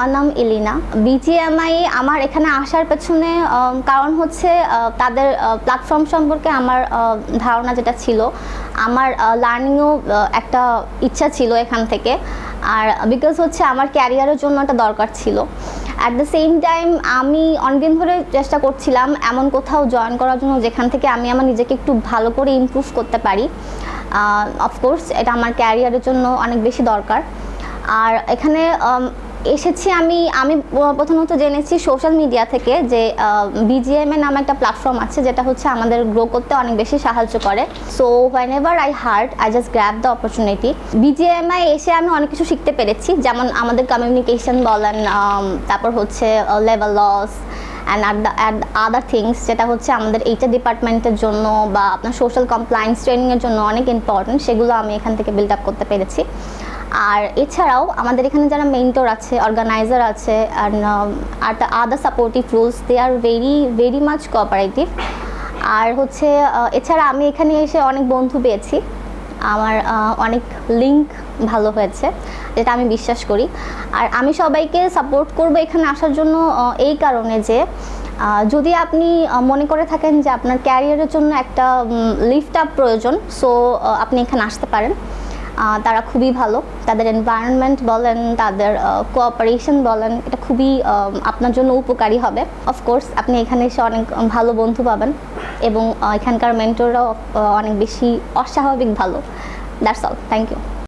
আমার নাম এলিনা বিজিএমআই আমার এখানে আসার পেছনে কারণ হচ্ছে তাদের প্ল্যাটফর্ম সম্পর্কে আমার ধারণা যেটা ছিল, আমার লার্নিংও একটা ইচ্ছা ছিল এখান থেকে। আর বিকজ হচ্ছে আমার ক্যারিয়ারের জন্য একটা দরকার ছিল। অ্যাট দ্য সেম টাইম আমি অনেকদিন ধরে চেষ্টা করছিলাম এমন কোথাও জয়েন করার জন্য, যেখান থেকে আমি আমার নিজেকে একটু ভালো করে ইমপ্রুভ করতে পারি। অফকোর্স এটা আমার ক্যারিয়ারের জন্য অনেক বেশি দরকার। আর এখানে এসেছি আমি আমি প্রথমত জেনেছি সোশ্যাল মিডিয়া থেকে যে বিজিএমএ নামে একটা প্ল্যাটফর্ম আছে যেটা হচ্ছে আমাদের গ্রো করতে অনেক বেশি সাহায্য করে। So whenever I hurt I just grab the opportunity BGMI এসে আমি অনেক কিছু শিখতে পেরেছি, যেমন আমাদের কমিউনিকেশন বলেন তারপর হচ্ছে লেভেল লস অ্যান্ড আর অ্যাট আদার থিংস যেটা হচ্ছে আমাদের এইচআর ডিপার্টমেন্টের জন্য বা আপনার সোশ্যাল কমপ্লায়েন্স ট্রেনিংয়ের জন্য অনেক ইম্পর্টেন্ট সেগুলো আমি এখান থেকে বিল্ড আপ করতে পেরেছি। আর এছাড়াও আমাদের এখানে যারা মেন্টর আছে অর্গানাইজার আছে আর আর other supportive rules they are very very much cooperative আর হচ্ছে এছাড়া আমি এখানে এসে অনেক বন্ধু পেয়েছি। আমার অনেক লিঙ্ক ভালো হয়েছে, যেটা আমি বিশ্বাস করি। আর আমি সবাইকে সাপোর্ট করব এখানে আসার জন্য এই কারণে যে যদি আপনি মনে করে থাকেন যে আপনার ক্যারিয়ারের জন্য একটা লিফট আপ প্রয়োজন সো আপনি এখানে আসতে পারেন। তারা খুবই ভালো। তাদের এনভায়রনমেন্ট বলেন, তাদের কোঅপারেশন বলেন, এটা খুবই আপনার জন্য উপকারী হবে। অফকোর্স আপনি এখানে এসে অনেক ভালো বন্ধু পাবেন এবং এখানকার মেন্টররাও অনেক বেশি অস্বাভাবিক ভালো। That's all thank you